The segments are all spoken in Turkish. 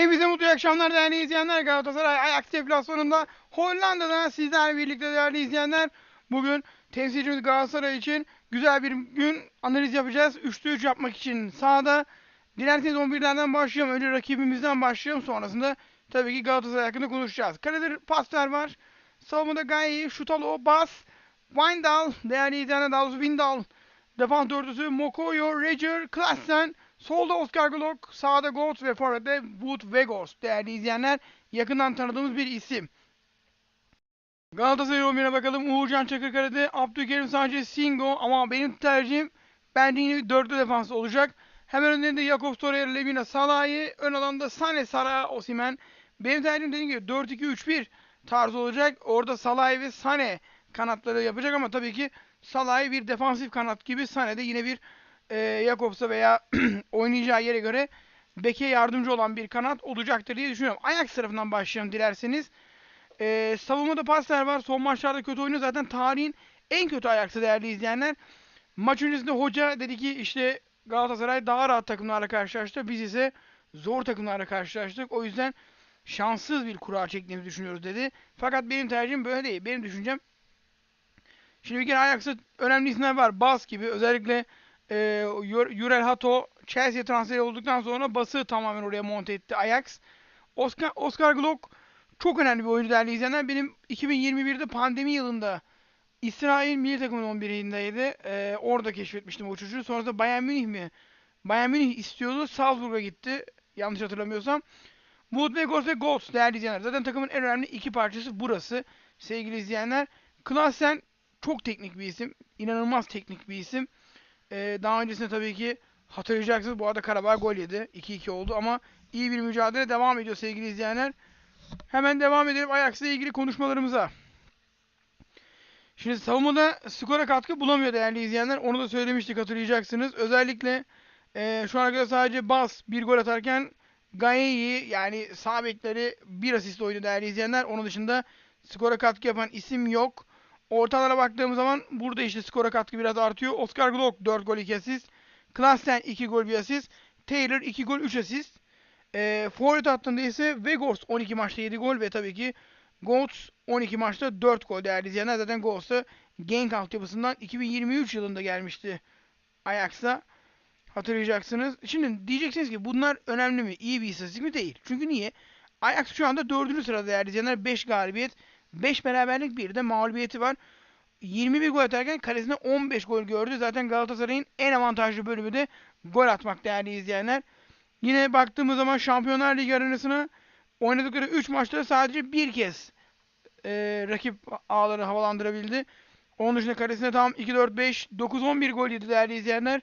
Hepinize mutlu akşamlar değerli izleyenler. Galatasaray Ajax deplasmanında Hollanda'dan sizlerle birlikte değerli izleyenler. Bugün temsilcimiz Galatasaray için güzel bir gün analiz yapacağız. 3'te 3 yapmak için sahada. Dilerseniz 11'lerden başlayalım. Önce rakibimizden başlayalım. Sonrasında tabii ki Galatasaray hakkında konuşacağız. Kalede paslar var. Savunmada Gaye, Şutalo, Bas, Windal, değerli izleyenler daha doğrusu Windal. Defans dörtlüsü Mokoyo, Roger, Klassen, Solda Oscar Glock, sağda Gold ve forvette Wood Vegos. Değerli izleyenler yakından tanıdığımız bir isim. Galatasaray 11'e bakalım. Uğurcan Çakırkale'de, Abdülkerim Sanchez, Singo ama benim tercihim bence yine dörtlü defans olacak. Hemen önlerinde Jakobs Torreira, Lemina, Salah'ı, ön alanda Sane, Sara, Osimen. Benim tercihim dediğim gibi 4-2-3-1 tarzı olacak. Orada Salah ve Sane kanatları yapacak ama tabii ki Salah'ı bir defansif kanat gibi Sane de yine bir e, Jakobs'a veya oynayacağı yere göre beke yardımcı olan bir kanat olacaktır diye düşünüyorum. Ajax tarafından başlayalım dilerseniz. E, savunmada paslar var. Son maçlarda kötü oyunu zaten tarihin en kötü Ajax'ı değerli izleyenler. Maç öncesinde hoca dedi ki işte Galatasaray daha rahat takımlarla karşılaştı. Biz ise zor takımlarla karşılaştık. O yüzden şanssız bir kura çektiğimizi düşünüyoruz dedi. Fakat benim tercihim böyle değil. Benim düşüncem Şimdi bir kere Ajax'ta önemli isimler var. Bas gibi özellikle e, Jurel Hato Chelsea transferi olduktan sonra bası tamamen oraya monte etti Ajax. Oscar, Oscar Glock çok önemli bir oyuncu değerli izleyenler. Benim 2021'de pandemi yılında İsrail milli takımının 11'indeydi. Ee, orada keşfetmiştim o çocuğu. Sonrasında Bayern Münih mi? Bayern Münih istiyordu. Salzburg'a gitti. Yanlış hatırlamıyorsam. Wood ve Ghost değerli izleyenler. Zaten takımın en önemli iki parçası burası. Sevgili izleyenler. Klassen çok teknik bir isim. İnanılmaz teknik bir isim. Ee, daha öncesinde tabii ki hatırlayacaksınız. Bu arada Karabağ gol yedi. 2-2 oldu ama iyi bir mücadele devam ediyor sevgili izleyenler. Hemen devam edelim Ajax'la ilgili konuşmalarımıza. Şimdi savunmada skora katkı bulamıyor değerli izleyenler. Onu da söylemiştik hatırlayacaksınız. Özellikle e, şu ana kadar sadece Bas bir gol atarken Gaye'yi yani sağ bir asist oydu değerli izleyenler. Onun dışında skora katkı yapan isim yok. Ortalara baktığımız zaman burada işte skora katkı biraz artıyor. Oscar Glock 4 gol 2 asist. Klassen 2 gol 1 asist. Taylor 2 gol 3 asist. E, forvet hattında ise Vegors 12 maçta 7 gol ve tabii ki Golds 12 maçta 4 gol değerli izleyenler. Zaten Golds'a Genk altyapısından 2023 yılında gelmişti Ajax'a. Hatırlayacaksınız. Şimdi diyeceksiniz ki bunlar önemli mi? İyi bir istatistik mi? Değil. Çünkü niye? Ajax şu anda 4. sırada değerli izleyenler. 5 galibiyet, 5 beraberlik, bir de mağlubiyeti var. 21 gol atarken kalesine 15 gol gördü. Zaten Galatasaray'ın en avantajlı bölümü de gol atmak değerli izleyenler. Yine baktığımız zaman Şampiyonlar Ligi arenasına oynadıkları 3 maçta sadece bir kez e, rakip ağları havalandırabildi. Onun dışında kalesine tam 2-4-5, 9-11 gol yedi değerli izleyenler.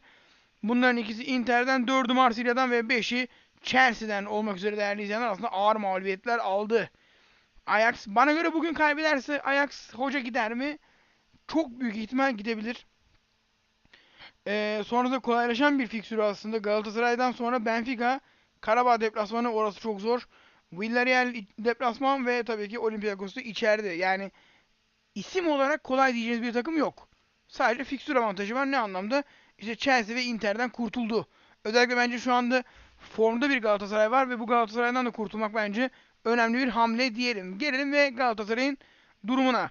Bunların ikisi Inter'den, 4'ü Marsilya'dan ve 5'i Chelsea'den olmak üzere değerli izleyenler aslında ağır mağlubiyetler aldı. Ajax bana göre bugün kaybederse Ajax hoca gider mi? Çok büyük ihtimal gidebilir. Ee, sonra da kolaylaşan bir fiksürü aslında. Galatasaray'dan sonra Benfica, Karabağ deplasmanı orası çok zor. Villarreal deplasman ve tabii ki Olympiakos'ta içeride. Yani isim olarak kolay diyeceğiniz bir takım yok. Sadece fiksür avantajı var. Ne anlamda? İşte Chelsea ve Inter'den kurtuldu. Özellikle bence şu anda formda bir Galatasaray var ve bu Galatasaray'dan da kurtulmak bence önemli bir hamle diyelim. Gelelim ve Galatasaray'ın durumuna.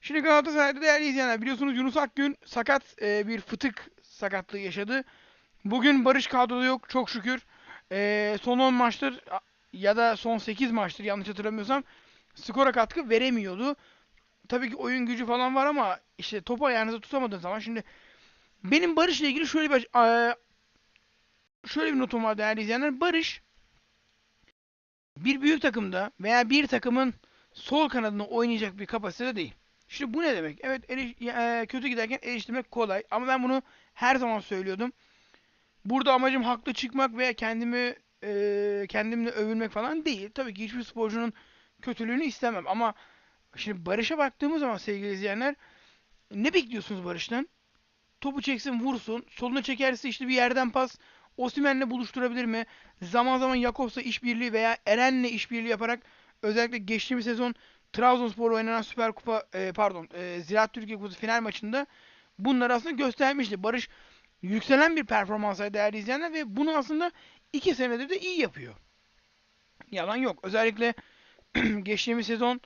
Şimdi Galatasaray'da değerli izleyenler biliyorsunuz Yunus Akgün sakat e, bir fıtık sakatlığı yaşadı. Bugün Barış kadroda yok çok şükür. E, son 10 maçtır ya da son 8 maçtır yanlış hatırlamıyorsam skora katkı veremiyordu. Tabii ki oyun gücü falan var ama işte topu ayağınıza tutamadığın zaman şimdi benim Barış'la ilgili şöyle bir şöyle bir notum var değerli izleyenler. Barış bir büyük takımda veya bir takımın sol kanadında oynayacak bir kapasitede değil. Şimdi bu ne demek? Evet e, kötü giderken eleştirmek kolay ama ben bunu her zaman söylüyordum. Burada amacım haklı çıkmak veya kendimi e, kendimle övülmek falan değil. Tabii ki hiçbir sporcunun kötülüğünü istemem ama şimdi Barış'a baktığımız zaman sevgili izleyenler ne bekliyorsunuz Barış'tan? Topu çeksin vursun. Soluna çekerse işte bir yerden pas Osimen'le buluşturabilir mi? Zaman zaman Jakobs'la işbirliği veya Eren'le işbirliği yaparak özellikle geçtiğimiz sezon Trabzonspor oynanan Süper Kupa e, pardon e, Ziraat Türkiye Kupası final maçında bunları aslında göstermişti. Barış yükselen bir performansa değerli izleyenler ve bunu aslında iki senedir de iyi yapıyor. Yalan yok. Özellikle geçtiğimiz sezon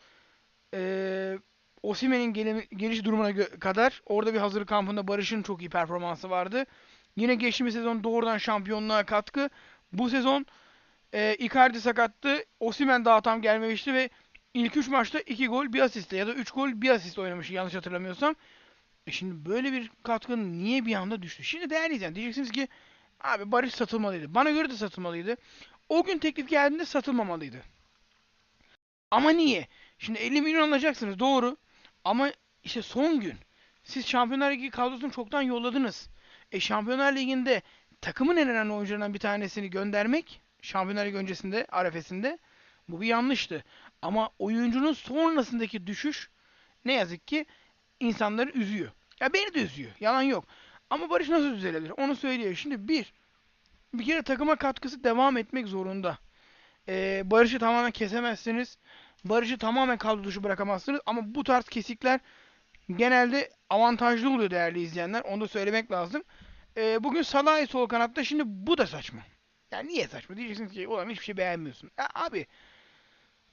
eee Osimhen'in gele- geliş durumuna kadar orada bir hazırlık kampında Barış'ın çok iyi performansı vardı. Yine geçtiğimiz sezon doğrudan şampiyonluğa katkı. Bu sezon eee Icardi sakattı. Osimhen daha tam gelmemişti ve ilk 3 maçta 2 gol, 1 asistle ya da 3 gol, 1 asist oynamış yanlış hatırlamıyorsam. E şimdi böyle bir katkının niye bir anda düştü? Şimdi değerli izleyen diyeceksiniz ki abi Barış satılmalıydı. Bana göre de satılmalıydı. O gün teklif geldiğinde satılmamalıydı. Ama niye? Şimdi 50 milyon alacaksınız doğru. Ama işte son gün. Siz Şampiyonlar Ligi kadrosunu çoktan yolladınız. E Şampiyonlar Ligi'nde takımın en önemli oyuncularından bir tanesini göndermek Şampiyonlar Ligi öncesinde, arefesinde bu bir yanlıştı. Ama oyuncunun sonrasındaki düşüş ne yazık ki insanları üzüyor. Ya beni de üzüyor. Yalan yok. Ama Barış nasıl düzelebilir? Onu söylüyor. Şimdi bir, bir kere takıma katkısı devam etmek zorunda. Ee, Barış'ı tamamen kesemezsiniz. Barış'ı tamamen kadro dışı bırakamazsınız. Ama bu tarz kesikler genelde avantajlı oluyor değerli izleyenler. Onu da söylemek lazım. Ee, bugün Salah'ı sol kanatta. Şimdi bu da saçma. Yani niye saçma? Diyeceksiniz ki ulan hiçbir şey beğenmiyorsun. Ya abi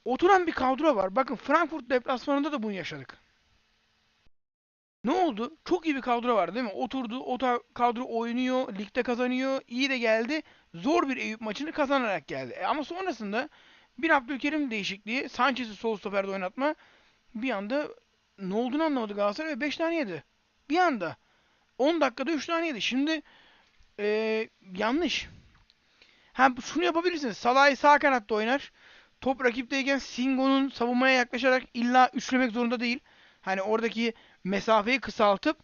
oturan bir kadro var. Bakın Frankfurt deplasmanında da bunu yaşadık. Ne oldu? Çok iyi bir kadro var değil mi? Oturdu, o kadro oynuyor, ligde kazanıyor, iyi de geldi. Zor bir Eyüp maçını kazanarak geldi. E ama sonrasında bir Abdülkerim değişikliği, Sanchez'i sol stoperde oynatma bir anda ne olduğunu anlamadı Galatasaray ve 5 tane yedi. Bir anda. 10 dakikada 3 tane yedi. Şimdi e, yanlış. Ha şunu yapabilirsiniz. Salah'ı sağ kanatta oynar. Top rakipteyken Singo'nun savunmaya yaklaşarak illa üçlemek zorunda değil. Hani oradaki mesafeyi kısaltıp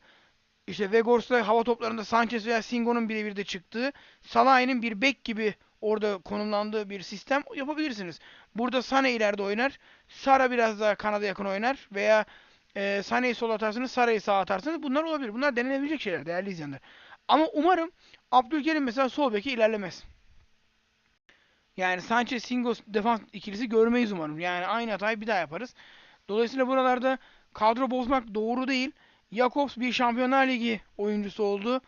işte Vegors'la hava toplarında Sanchez veya Singo'nun birebir de çıktığı Salah'ın bir bek gibi orada konumlandığı bir sistem yapabilirsiniz. Burada Sane ileride oynar. Sara biraz daha kanada yakın oynar veya e, Sane'yi sol atarsınız, Sara'yı sağ atarsınız. Bunlar olabilir. Bunlar denenebilecek şeyler değerli izleyenler. Ama umarım Abdülkerim mesela sol beke ilerlemez. Yani Sanchez Singo defans ikilisi görmeyiz umarım. Yani aynı hatayı bir daha yaparız. Dolayısıyla buralarda kadro bozmak doğru değil. Jakobs bir Şampiyonlar Ligi oyuncusu oldu.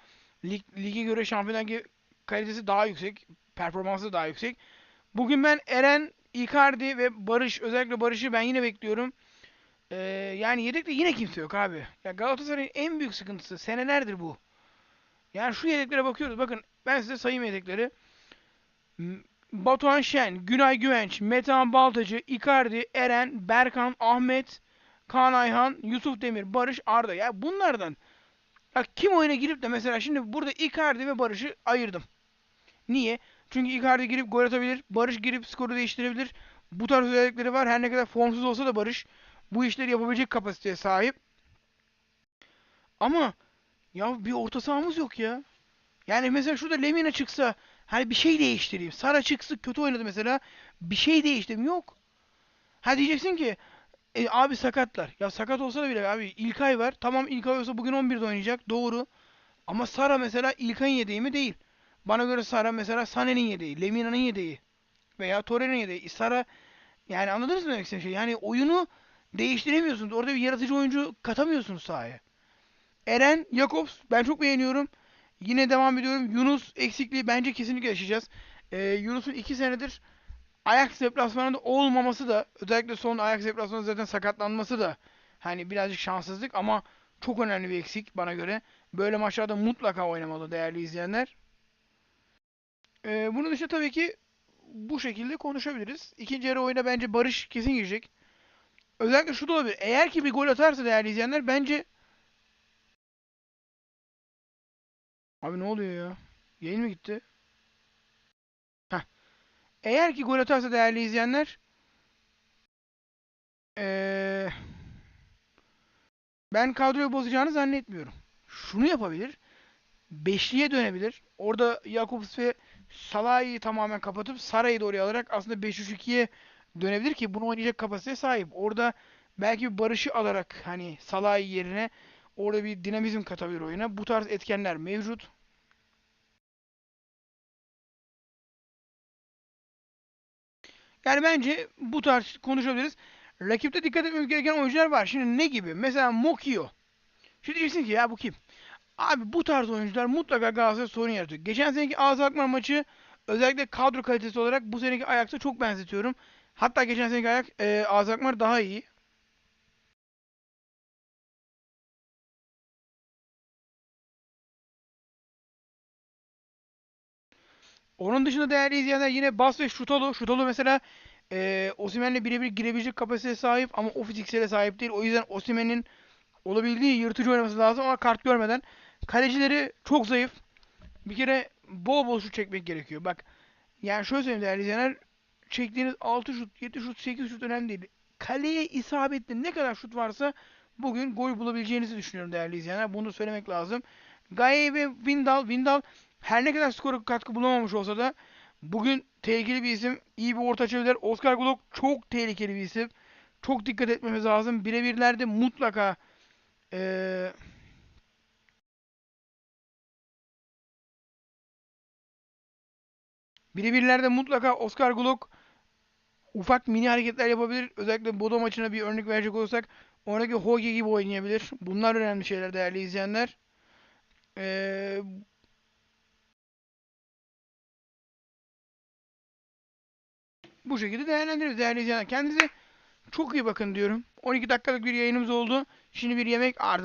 Lig, lige göre Şampiyonlar Ligi kalitesi daha yüksek. Performansı daha yüksek. Bugün ben Eren, Icardi ve Barış, özellikle Barış'ı ben yine bekliyorum. Ee, yani yedekte yine kimse yok abi. Ya Galatasaray'ın en büyük sıkıntısı senelerdir bu. Yani şu yedeklere bakıyoruz. Bakın ben size sayayım yedekleri. Batuhan Şen, Günay Güvenç, Metehan Baltacı, Icardi, Eren, Berkan, Ahmet, Kaan Ayhan, Yusuf Demir, Barış, Arda. Ya bunlardan ya kim oyuna girip de mesela şimdi burada Icardi ve Barış'ı ayırdım. Niye? Çünkü Icardi girip gol atabilir, Barış girip skoru değiştirebilir. Bu tarz özellikleri var. Her ne kadar formsuz olsa da Barış bu işleri yapabilecek kapasiteye sahip. Ama ya bir orta sahamız yok ya. Yani mesela şurada Lemina çıksa hani bir şey değiştireyim. Sara çıksın kötü oynadı mesela. Bir şey değiştireyim. Yok. Ha diyeceksin ki e, abi sakatlar. Ya sakat olsa da bile abi İlkay var. Tamam İlkay olsa bugün 11'de oynayacak. Doğru. Ama Sara mesela İlkay'ın yedeği mi? Değil. Bana göre Sara mesela Sané'nin yedeği, Lemina'nın yedeği veya Torreira'nın yedeği. Sara yani anladınız mı demek istediğim şey? Yani oyunu değiştiremiyorsunuz. Orada bir yaratıcı oyuncu katamıyorsunuz sahaya. Eren, Jakobs ben çok beğeniyorum. Yine devam ediyorum. Yunus eksikliği bence kesinlikle yaşayacağız. Ee, Yunus'un 2 senedir Ajax deplasmanında olmaması da özellikle son Ajax deplasmanında zaten sakatlanması da hani birazcık şanssızlık ama çok önemli bir eksik bana göre. Böyle maçlarda mutlaka oynamalı değerli izleyenler. Ee, bunun dışında tabii ki bu şekilde konuşabiliriz. İkinci yarı oyuna bence Barış kesin girecek. Özellikle şu da olabilir. Eğer ki bir gol atarsa değerli izleyenler bence Abi ne oluyor ya? Yayın mı gitti? Heh. Eğer ki gol atarsa değerli izleyenler ee, ben kadroyu bozacağını zannetmiyorum. Şunu yapabilir. Beşliye dönebilir. Orada Jakobs ve Salah'ı tamamen kapatıp Sara'yı da oraya alarak aslında 5-3-2'ye dönebilir ki bunu oynayacak kapasiteye sahip. Orada belki bir Barış'ı alarak hani Salah'ı yerine orada bir dinamizm katabilir oyuna. Bu tarz etkenler mevcut. Yani bence bu tarz konuşabiliriz. Rakipte dikkat etmemiz gereken oyuncular var. Şimdi ne gibi? Mesela Mokio. Şimdi diyeceksin ki ya bu kim? Abi bu tarz oyuncular mutlaka Galatasaray sorun yaratıyor. Geçen seneki Ağzı Akman maçı özellikle kadro kalitesi olarak bu seneki Ajax'a çok benzetiyorum. Hatta geçen seneki Ajax e, AZ Alkmaar daha iyi. Onun dışında değerli izleyenler yine Bas ve Şutolu. Şutolu mesela e, Osimhen'le birebir girebilecek kapasiteye sahip ama o fiziksele sahip değil. O yüzden Osimhen'in olabildiği yırtıcı oynaması lazım ama kart görmeden. Kalecileri çok zayıf. Bir kere bol bol şut çekmek gerekiyor. Bak yani şöyle söyleyeyim değerli izleyenler. Çektiğiniz 6 şut, 7 şut, 8 şut önemli değil. Kaleye isabetli ne kadar şut varsa bugün gol bulabileceğinizi düşünüyorum değerli izleyenler. Bunu söylemek lazım. Gaye ve Windal, Windal her ne kadar skora katkı bulamamış olsa da bugün tehlikeli bir isim. iyi bir orta açabilir. Oscar Glock çok tehlikeli bir isim. Çok dikkat etmemiz lazım. Birebirlerde mutlaka eee birebirlerde mutlaka Oscar Glock ufak mini hareketler yapabilir. Özellikle Bodo maçına bir örnek verecek olursak oradaki Hoge gibi oynayabilir. Bunlar önemli şeyler değerli izleyenler. Eee bu şekilde değerlendiririz değerli izleyenler. Kendinize çok iyi bakın diyorum. 12 dakikalık bir yayınımız oldu. Şimdi bir yemek ardından